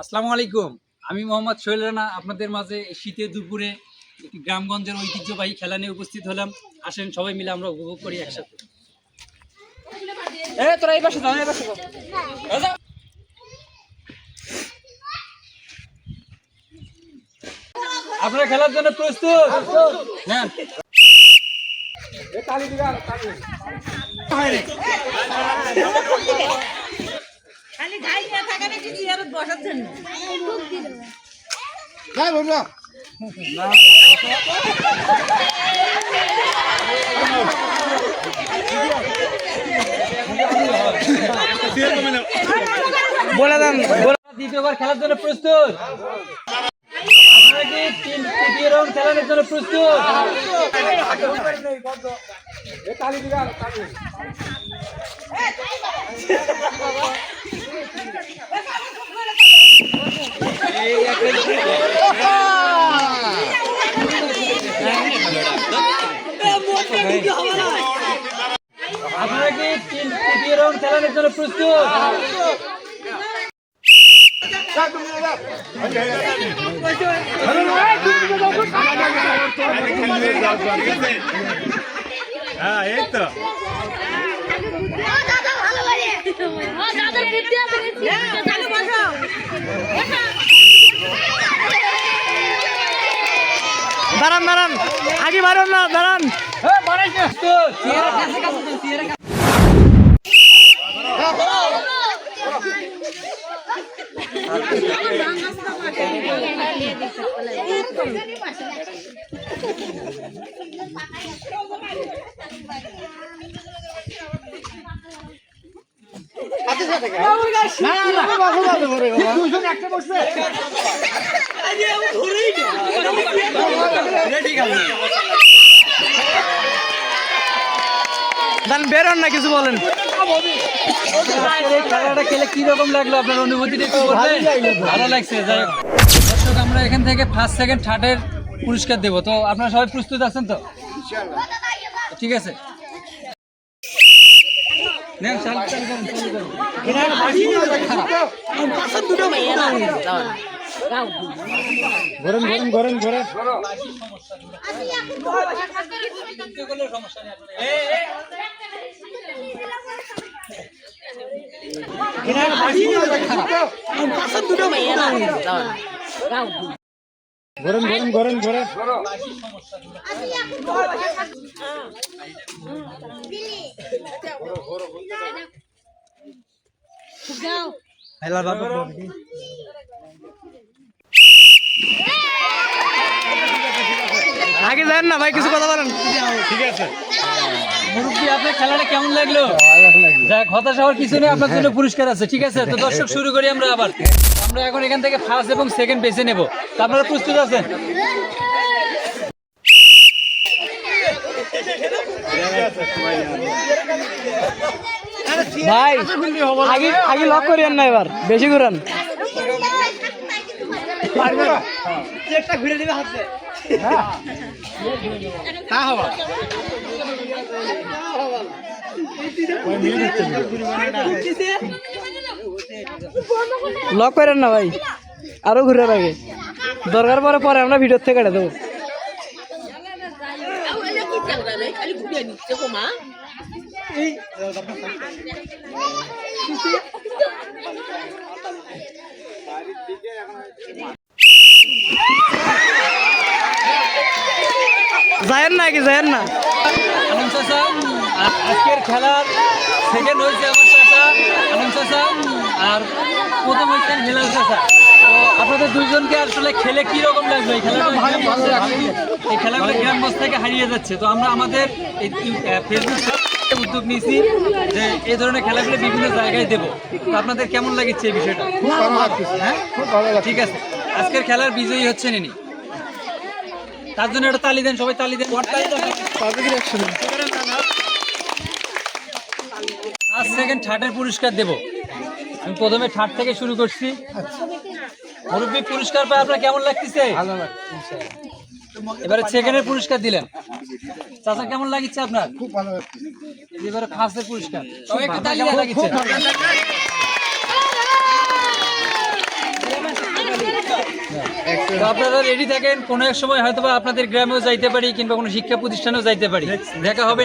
আসসালামু আলাইকুম। আমি মোহাম্মদ সোহেল রানা, আপনাদের মাঝে শীতের দুপুরে একটি গ্রামগঞ্জের ঐতিহ্যবাহী খেলা নিয়ে উপস্থিত হলাম। আসেন, সবাই মিলে আমরা উপভোগ করি একসাথে। তোরা এই পাশে এই পাশে আপনারা খেলার জন্য প্রস্তুত? হ্যাঁ খালি ঘাই না থাকে নাকি চেয়ারত বসার জন্য? বলে দেন। দ্বিতীয়বার খেলার জন্য প্রস্তুত? রং চালানোর জন্য প্রস্তুত। আপনারা কি তিন রং চালানোর জন্য প্রস্তুত? হ্যাঁ এই তো দাঁড়ান দাঁড়ান। আগে বাড়ান না দাঁড়ান। বেরোন না কিছু বলেন। খেলাটা খেলে কীরকম লাগল? আপনার অনুভূতিটা একটু ভালো লাগছে যাই। দর্শক আমরা এখান থেকে ফার্স্ট সেকেন্ড থার্ডের পুরস্কার দেবো। তো আপনারা সবাই প্রস্তুত আছেন তো? ঠিক আছে। নেন, চালু চালু করুন, চালু করুন। গরম গরম গরম গরম আগে যান না ভাই কিছু কথা বলেন। ঠিক আছে। মুরব্বী, আপনার খেলাটা কেমন লাগল? যাক, হতাশ হওয়ার কিছু নেই, আপনার জন্য পুরস্কার আছে, ঠিক আছে? তো দর্শক, শুরু করি আমরা আবার। আমরা এখন এখান থেকে ফার্স্ট এবং সেকেন্ড বেছে নেব। তো আপনারা প্রস্তুত আছেন? ভাই, আগে আগে লক করিয়েন না এবার, বেশি ঘুরান। লক করেন না ভাই। আরও ঘুরে আগে দরকার পরে পরে আমরা ভিডিও থেকে কেটে দেবো। যায়েন না আগে, যায়েন না। আজকের খেলার সেকেন্ড হয়েছে আমার চাচা আনন্দ চাচা আর প্রথম হয়েছেন হেলাল চাচা। তো আপনাদের দুইজনকে আসলে খেলে কি রকম লাগল? এই খেলাটা এই খেলাগুলো গ্রামগঞ্জ থেকে হারিয়ে যাচ্ছে। তো আমরা আমাদের এই ফেসবুক উদ্যোগ নিয়েছি যে এই ধরনের খেলাগুলো বিভিন্ন জায়গায় দেবো। তো আপনাদের কেমন লাগছে এই বিষয়টা? হ্যাঁ ঠিক আছে। আজকের খেলার বিজয়ী হচ্ছেন ইনি। তার জন্য একটা তালি দেন সবাই তালি দেন। ফার্স্ট সেকেন্ড থার্ডের পুরস্কার দেব। আমি প্রথমে ঠাট থেকে শুরু করছি। মুরব্বী পুরস্কার পায় আপনার কেমন লাগতেছে? এবারে সেকেন্ডের পুরস্কার দিলেন। চাচা কেমন লাগিচ্ছে আপনার? খুব ভালো এবারে ফার্স্টের পুরস্কার। সবাই একটু লাগিচ্ছে আপনারা রেডি থাকেন কোনো এক সময় হয়তো আপনাদের গ্রামেও যাইতে পারি কিংবা কোনো শিক্ষা প্রতিষ্ঠানেও যাইতে পারি। দেখা হবে